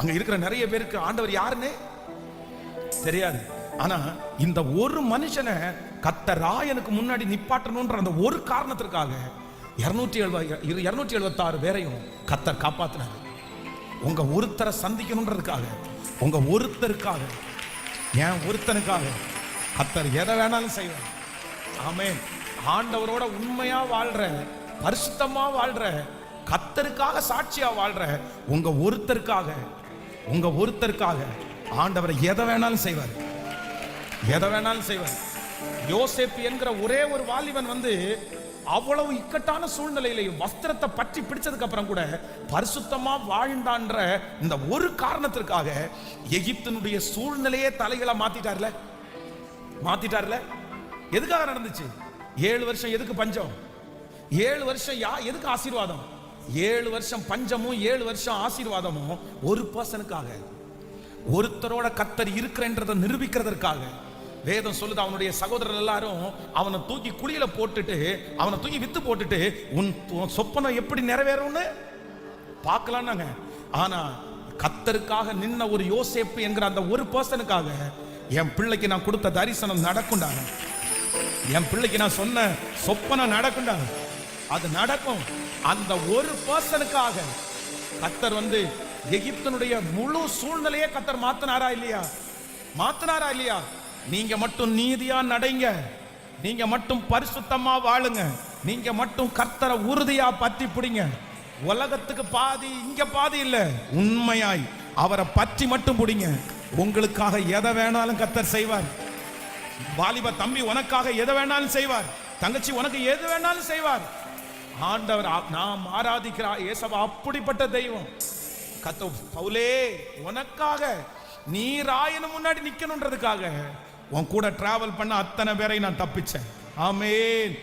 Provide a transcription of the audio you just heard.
அங்க இருக்கிற நிறைய பேருக்கு ஆண்டவர் யாருன்னு தெரியாது. ஆனா இந்த ஒரு மனுஷனை கத்த ராயனுக்கு முன்னாடி நிப்பாட்டணும்ன்ற அந்த ஒரு காரணத்திற்காக இருநூற்றி எழுபது இருநூற்றி எழுபத்தாறு பேரையும் கத்தர் காப்பாத்தினாரு. உங்க ஒருத்தரை சந்திக்கணுன்றதுக்காக உங்க ஒருத்தருக்காக ஏன் ஒருத்தனுக்காக கத்தர் எதை வேணாலும் செய்வார். ஆமே ஆண்டவரோட உண்மையா வாழ்ற பரிசுத்தமா வாழ்ற கத்தருக்காக சாட்சியா வாழ்ற உங்க ஒருத்தருக்காக உங்க ஒருத்தருக்காக ஆண்டவரை எதை வேணாலும் செய்வார். எதை வேணாலும் செய்வார். யோசேப் என்கிற ஒரே ஒரு வாலிபன் வந்து அவ்வளவு இக்கட்டான சூழ்நிலையிலையும் வஸ்திரத்தை பற்றி பிடிச்சதுக்கு அப்புறம் கூட பரிசுத்தமா வாழ்ந்தான்ற இந்த ஒரு காரணத்திற்காக எகிப்தினுடைய சூழ்நிலையே தலைகளை மாத்திட்டார்ல. மாத்திட்டார்ல. எதுக்காக நடந்துச்சு? ஏழு வருஷம் எதுக்கு பஞ்சம்? ஏழு வருஷம் யா எதுக்கு ஆசீர்வாதம்? ஏழு வருஷம் பஞ்சமும் ஏழு வருஷம் ஆசீர்வாதமும் ஒரு பர்சனுக்காக ஒருத்தரோட கத்தர் இருக்கிறன்றதை நிரூபிக்கிறதற்காக. வேதம் சொல்லுது அவனுடைய சகோதரர் எல்லாரும் அவனை தூக்கி குழியில போட்டுட்டு அவனை தூக்கி வித்து போட்டுட்டு உன் சொப்பனை சொப்பனம் எப்படி நிறைவேறும்னு? பார்க்கலாம்னாங்க ஆனா கத்தருக்காக நின்ன ஒரு யோசேப்பு என்கிற அந்த ஒரு பர்சனுக்காக என் பிள்ளைக்கு நான் கொடுத்த தரிசனம் நடக்குண்டாங்க என் பிள்ளைக்கு நான் சொன்ன சொப்பனம் நடக்குண்டாங்க அது நடக்கும். அந்த ஒரு பர்சனுக்காக கத்தர் வந்து எகிப்தனுடைய முழு சூழ்நிலையே கத்தர் மாத்தினாரா இல்லையா? மாத்தினாரா இல்லையா? நீங்க மட்டும் நீதியா நடைங்க. நீங்க மட்டும் பரிசுத்தமா வாழுங்க. நீங்க மட்டும் கர்த்தரை உறுதியா பற்றி பிடிங்க. உலகத்துக்கு பாதி இங்க பாதி இல்ல. உண்மையாய் அவரை பற்றி மட்டும் பிடிங்க. உங்களுக்காக எதை வேணாலும் கத்தர் செய்வார். வாலிப தம்பி உனக்காக எதை வேணாலும் செய்வார். தங்கச்சி உனக்கு எது வேணாலும் செய்வார். ஆண்டவர் நாம் ஆராதிக்கிற ஏசவா அப்படிப்பட்ட தெய்வம். கத்த பவுலே உனக்காக நீ ராயனு முன்னாடி நிக்கணுன்றதுக்காக உன் கூட டிராவல் பண்ண அத்தனை பேரை நான் தப்பிச்சேன். ஆமேன்.